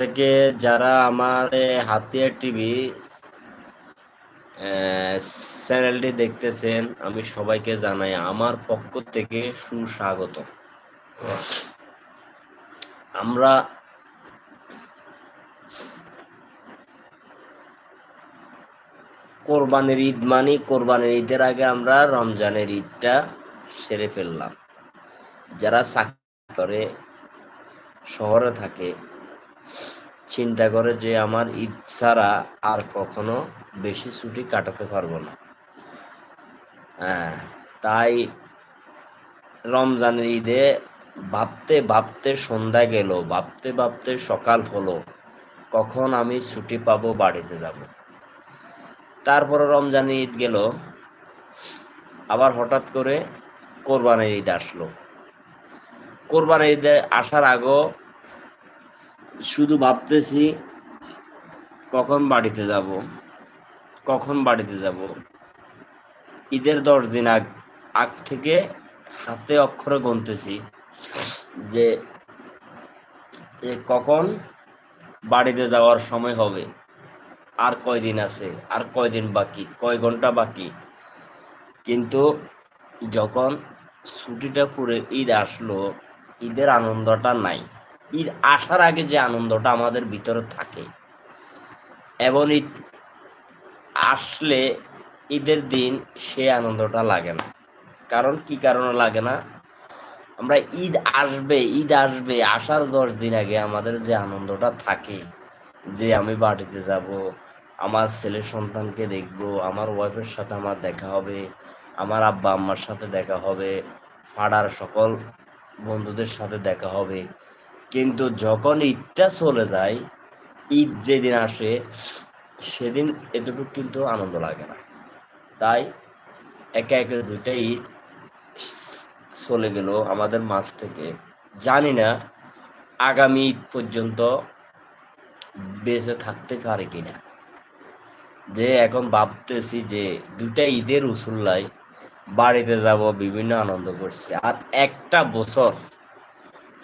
থেকে যারা আমার হাতিয়ার টিভি চ্যানেলটি দেখতেছেন, আমি সবাইকে জানাই আমার পক্ষ থেকে সুস্বাগত আমরা কোরবানির ঈদ মানি, কোরবানির ঈদের আগে আমরা রমজানের ঈদটা সেরে ফেললাম। যারা চাকরি করে, শহরে থাকে চিন্তা করে যে আমার ঈদ ছাড়া আর কখনো বেশি ছুটি কাটাতে পারব না। হ্যাঁ তাই রমজানের ঈদে ভাবতে ভাবতে সন্ধ্যা গেল, ভাবতে ভাবতে সকাল হলো, কখন আমি ছুটি পাবো বাড়িতে যাব। তারপরে রমজানের ঈদ গেল, আবার হঠাৎ করে কোরবানের ঈদ আসলো। কোরবানের ঈদে আসার আগেও শুধু ভাবতেছি কখন বাড়িতে যাব, কখন বাড়িতে যাব। ঈদের দশ দিন আগ আগ থেকে হাতে অক্ষরে গুনতেছি যে কখন বাড়িতে যাওয়ার সময় হবে, আর কয়দিন আছে, আর কয়দিন বাকি, কয় ঘণ্টা বাকি। কিন্তু যখন ছুটিটা পুরে ঈদ আসলো, ঈদের আনন্দটা নাই। ঈদ আসার আগে যে আনন্দটা আমাদের ভিতরে থাকে, এবং ঈদ আসলে ঈদের দিন সে আনন্দটা লাগে না। কারণ কি কারণে লাগে না? আমরা ঈদ আসবে ঈদ আসবে, আসার দশ দিন আগে আমাদের যে আনন্দটা থাকে, যে আমি বাড়িতে যাব, আমার ছেলে সন্তানকে দেখব, আমার ওয়াইফের সাথে আমার দেখা হবে, আমার আব্বা আম্মার সাথে দেখা হবে ফাড়ার সকল বন্ধুদের সাথে দেখা হবে কিন্তু যখন ঈদটা চলে যায়, ঈদ যেদিন আসে, সেদিন এতটুকু কিন্তু আনন্দ লাগে না। তাই একে একে দুইটা ঈদ চলে গেল আমাদের মাঝ থেকে। জানি না আগামী ঈদ পর্যন্ত বেঁচে থাকতে পারে কিনা। যে এখন ভাবতেছি যে দুইটা ঈদের উসুল্লায় বাড়িতে যাব, বিভিন্ন আনন্দ করছি। আর একটা বছর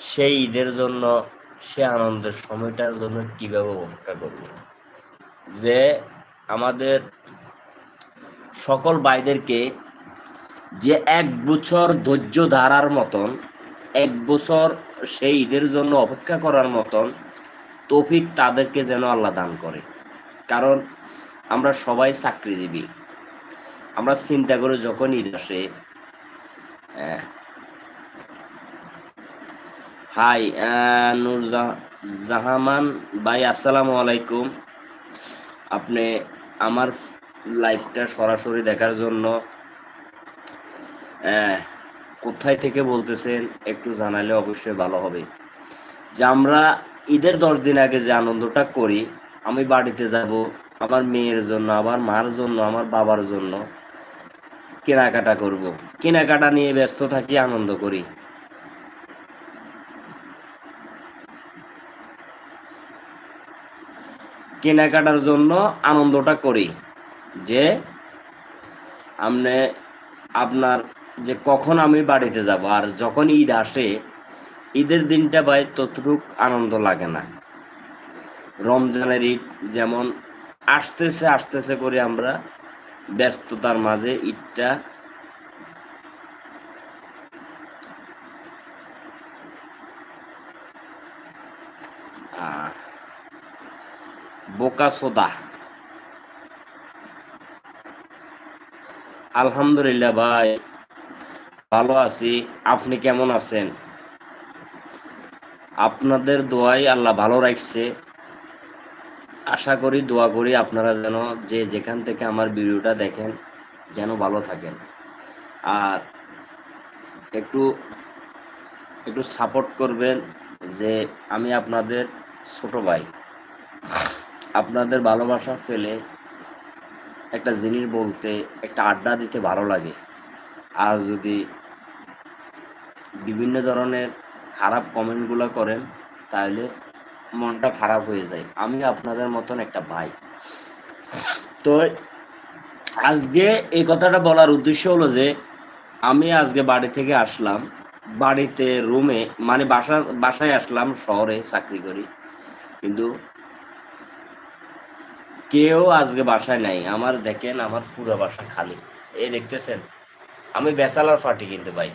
সেই ঈদের জন্য, সে আনন্দের সময়টার জন্য কীভাবে অপেক্ষা করব? যে আমাদের সকল ভাইদেরকে যে এক বছর ধৈর্য ধারার মতন, এক বছর সেই ঈদের জন্য অপেক্ষা করার মতন তৌফিক তাদেরকে যেন আল্লাহ দান করে। কারণ আমরা সবাই চাকরিজীবী। আমরা চিন্তা করে যখন ঈদ আসে হাই নূর জাহামান ভাই আসসালামু আলাইকুম আপনি আমার লাইভটা সরাসরি দেখার জন্য কোথায় থেকে বলতেছেন একটু জানালে অবশ্যই ভালো হবে। যে আমরা ঈদের দশ দিন আগে যে আনন্দটা করি, আমি বাড়িতে যাব, আমার মেয়ের জন্য, আমার মার জন্য, আমার বাবার জন্য কেনাকাটা করব। কেনাকাটা নিয়ে ব্যস্ত থাকি, আনন্দ করি। কেনাকাটার জন্য আনন্দটা করি। যে আপনি আপনার যে কখন আমি বাড়িতে যাব আর যখন ঈদ আসে, ঈদের দিনটা ভাই ততটুক আনন্দ লাগে না। রমজানের ঈদ যেমন আসতেছে আসতেছে করে আমরা ব্যস্ততার মাঝে ঈদটা বোকা সোদা। আলহামদুলিল্লাহ ভাই, ভালো আছি। আপনি কেমন আছেন? আপনাদের দোয়াই আল্লাহ ভালো রাখছে। আশা করি, দোয়া করি আপনারা যেন যে যেখান থেকে আমার ভিডিওটা দেখেন, যেন ভালো থাকেন। আর একটু একটু সাপোর্ট করবেন যে আমি আপনাদের ছোট ভাই। আপনাদের ভালোবাসা ফেলে একটা জিনিস বলতে, একটা আড্ডা দিতে ভালো লাগে। আর যদি বিভিন্ন ধরনের খারাপ কমেন্টগুলো করেন, তাহলে মনটা খারাপ হয়ে যায়। আমি আপনাদের মতন একটা ভাই। তো আজকে এই কথাটা বলার উদ্দেশ্য হলো যে, আমি আজকে বাড়ি থেকে আসলাম। বাড়িতে রুমে মানে বাসা, বাসায় আসলাম, শহরে চাকরি করি। কিন্তু কেউ আজকে বাসায় নাই। আমার দেখেন, আমার পুরো বাসা খালি। এ দেখতেছেন, আমি বেসালার ফাটি কিনতে পাই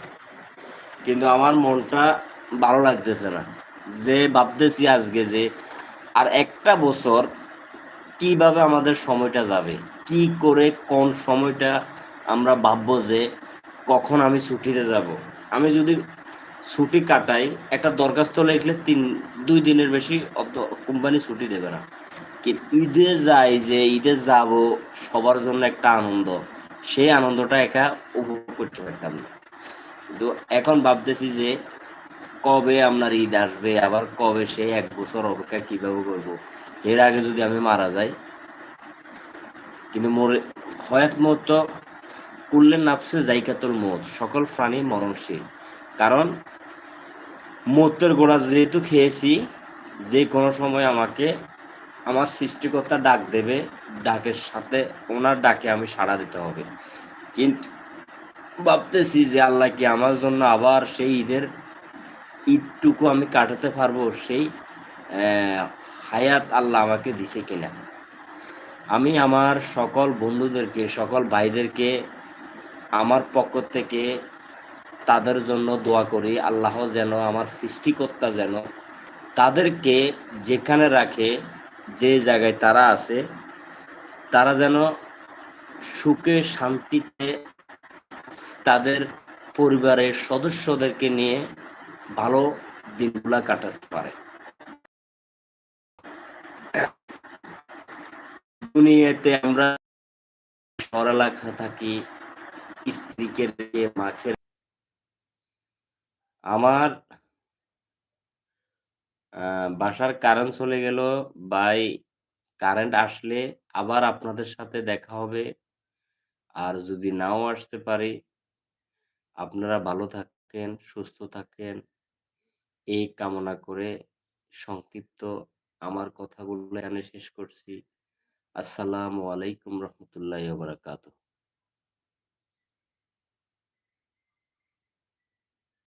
কিন্তু আমার মনটা ভালো লাগতেছে না। যে ভাবতেছি আজকে যে, আর একটা বছর কীভাবে আমাদের সময়টা যাবে? কি করে, কোন সময়টা আমরা ভাববো যে, কখন আমি ছুটিতে যাব? আমি যদি ছুটি কাটাই, একটা দরখাস্ত লিখলে তিন, দুই দিনের বেশি কোম্পানি ছুটি দেবে না। ঈদে যাই যে ঈদে যাব, সবার জন্য একটা আনন্দ। সেই আনন্দটা একা উপভোগ করতে পারতাম না। কিন্তু এখন ভাবতেছি যে কবে আপনার ঈদ আসবে, আবার কবে সেই এক বছর অপেক্ষা কীভাবে করব? এর আগে যদি আমি মারা যাই, কিন্তু মরে হয়াত মত করলে নাফসে জাইকাতুল মত, সকল প্রাণী মরণশীল। কারণ মতের গোড়া যেহেতু খেয়েছি, যে কোনো সময় আমাকে আমার সৃষ্টিকর্তা ডাক দেবে, ডাকের সাথে ওনার ডাকে আমি সাড়া দিতে হবে। কিন্তু ভাবতেছি যে আল্লাহ কি আমার জন্য আবার সেই ঈদের ঈদটুকু আমি কাটাতে পারব? সেই হায়াত আল্লাহ আমাকে দিছে কিনা? আমি আমার সকল বন্ধুদেরকে, সকল ভাইদেরকে আমার পক্ষ থেকে তাদের জন্য দোয়া করি, আল্লাহ যেন আমার সৃষ্টিকর্তা যেন তাদেরকে যেখানে রাখে যে জায়গায় তারা আছে, তারা যেন সুখে শান্তিতে তাদের পরিবারের সদস্যদেরকে নিয়ে ভালো দিনগুলা কাটাতে পারে। দুনিয়াতে আমরা পড়ালেখা থাকি, স্ত্রীকে মাকে আমার বাসার কারেন্ট চলে গেল, বাই কারেন্ট আসলে আবার আপনাদের সাথে দেখা হবে। আর যদি নাও আসতে পারি, আপনারা ভালো থাকেন, সুস্থ থাকেন। এই কামনা করে সংক্ষিপ্ত আমার কথাগুলো এখানে শেষ করছি। আসসালামু আলাইকুম রহমতুল্লাহ বারাকাতুহ।